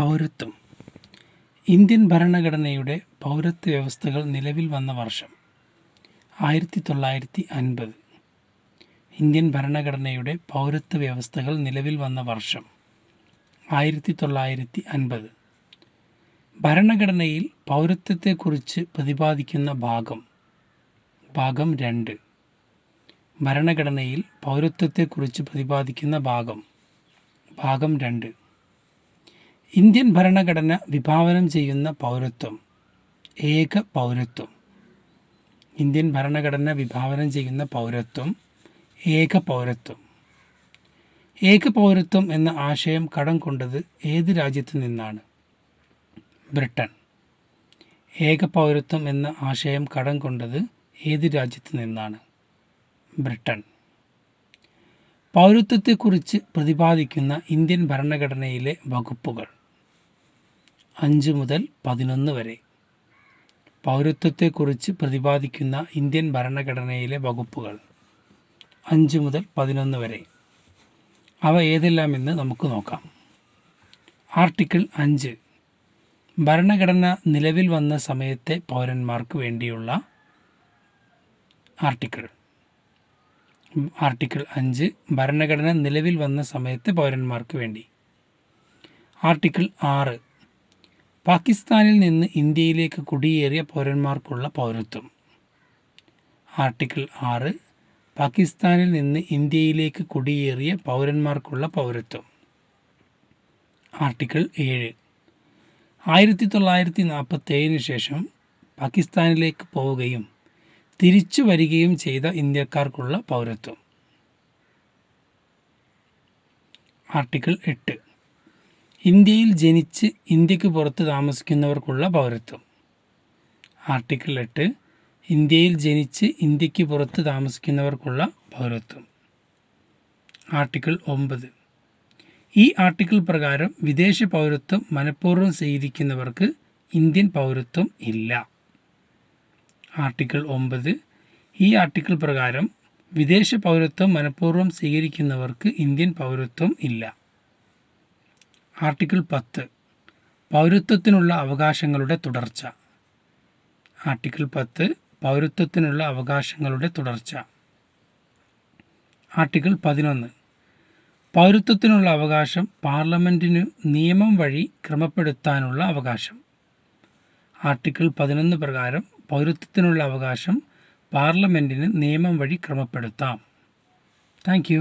പൗരത്വം. ഇന്ത്യൻ ഭരണഘടനയുടെ പൗരത്വ വ്യവസ്ഥകൾ നിലവിൽ വന്ന വർഷം ആയിരത്തി തൊള്ളായിരത്തി അൻപത് ഇന്ത്യൻ ഭരണഘടനയുടെ പൗരത്വ വ്യവസ്ഥകൾ നിലവിൽ വന്ന വർഷം ആയിരത്തി തൊള്ളായിരത്തി അൻപത് ഭരണഘടനയിൽ പൗരത്വത്തെക്കുറിച്ച് പ്രതിപാദിക്കുന്ന ഭാഗം ഭാഗം രണ്ട്. ഭരണഘടനയിൽ പൗരത്വത്തെക്കുറിച്ച് പ്രതിപാദിക്കുന്ന ഭാഗം ഭാഗം രണ്ട്. ഇന്ത്യൻ ഭരണഘടന വിഭാവനം ചെയ്യുന്ന പൗരത്വം ഏക പൗരത്വം. ഇന്ത്യൻ ഭരണഘടന വിഭാവനം ചെയ്യുന്ന പൗരത്വം ഏക പൗരത്വം. ഏക പൗരത്വം എന്ന ആശയം കടം കൊണ്ടത് ഏത് രാജ്യത്തു നിന്നാണ്? ബ്രിട്ടൻ. ഏക പൗരത്വം എന്ന ആശയം കടം കൊണ്ടത് ഏത് രാജ്യത്തു നിന്നാണ്? ബ്രിട്ടൻ. പൗരത്വത്തെക്കുറിച്ച് പ്രതിപാദിക്കുന്ന ഇന്ത്യൻ ഭരണഘടനയിലെ വകുപ്പുകൾ. അഞ്ച് മുതൽ പതിനൊന്ന് വരെ. പൗരത്വത്തെക്കുറിച്ച് പ്രതിപാദിക്കുന്ന ഇന്ത്യൻ ഭരണഘടനയിലെ വകുപ്പുകൾ അഞ്ച് മുതൽ പതിനൊന്ന് വരെ. അവ ഏതെല്ലാമെന്ന് നമുക്ക് നോക്കാം. ആർട്ടിക്കിൾ അഞ്ച്. ഭരണഘടന നിലവിൽ വന്ന സമയത്തെ പൗരന്മാർക്ക് വേണ്ടിയുള്ള ആർട്ടിക്കിൾ. ആർട്ടിക്കിൾ അഞ്ച്. ഭരണഘടന നിലവിൽ വന്ന സമയത്തെ പൗരന്മാർക്ക് വേണ്ടി. ആർട്ടിക്കിൾ ആറ്. പാകിസ്ഥാനിൽ നിന്ന് ഇന്ത്യയിലേക്ക് കുടിയേറിയ പൗരന്മാർക്കുള്ള പൗരത്വം. ആർട്ടിക്കിൾ ആറ്. പാകിസ്ഥാനിൽ നിന്ന് ഇന്ത്യയിലേക്ക് കുടിയേറിയ പൗരന്മാർക്കുള്ള പൗരത്വം. ആർട്ടിക്കിൾ ഏഴ്. ആയിരത്തി തൊള്ളായിരത്തി നാൽപ്പത്തേഴിന് ശേഷം പാകിസ്ഥാനിലേക്ക് പോവുകയും തിരിച്ചു വരികയും ചെയ്ത ഇന്ത്യക്കാർക്കുള്ള പൗരത്വം. ആർട്ടിക്കിൾ എട്ട്. ഇന്ത്യയിൽ ജനിച്ച് ഇന്ത്യയ്ക്ക് പുറത്ത് താമസിക്കുന്നവർക്കുള്ള പൗരത്വം. ആർട്ടിക്കിൾ എട്ട് ഇന്ത്യയിൽ ജനിച്ച് ഇന്ത്യയ്ക്ക് പുറത്ത് താമസിക്കുന്നവർക്കുള്ള പൗരത്വം. ആർട്ടിക്കിൾ ഒമ്പത് ഈ ആർട്ടിക്കിൾ പ്രകാരം വിദേശ പൗരത്വം മനഃപൂർവം സ്വീകരിക്കുന്നവർക്ക് ഇന്ത്യൻ പൗരത്വം ഇല്ല. ആർട്ടിക്കിൾ ഒമ്പത് ഈ ആർട്ടിക്കിൾ പ്രകാരം വിദേശ പൗരത്വം മനഃപൂർവം സ്വീകരിക്കുന്നവർക്ക് ഇന്ത്യൻ പൗരത്വം ഇല്ല. ആർട്ടിക്കിൾ പത്ത്. പൗരത്വത്തിനുള്ള അവകാശങ്ങളുടെ തുടർച്ച. ആർട്ടിക്കിൾ പത്ത് പൗരത്വത്തിനുള്ള അവകാശങ്ങളുടെ തുടർച്ച. ആർട്ടിക്കിൾ പതിനൊന്ന്. പൗരത്വത്തിനുള്ള അവകാശം പാർലമെന്റിനു നിയമം വഴി ക്രമപ്പെടുത്താനുള്ള അവകാശം. ആർട്ടിക്കിൾ പതിനൊന്ന് പ്രകാരം പൗരത്വത്തിനുള്ള അവകാശം പാർലമെന്റിന് നിയമം വഴി ക്രമപ്പെടുത്താം. താങ്ക്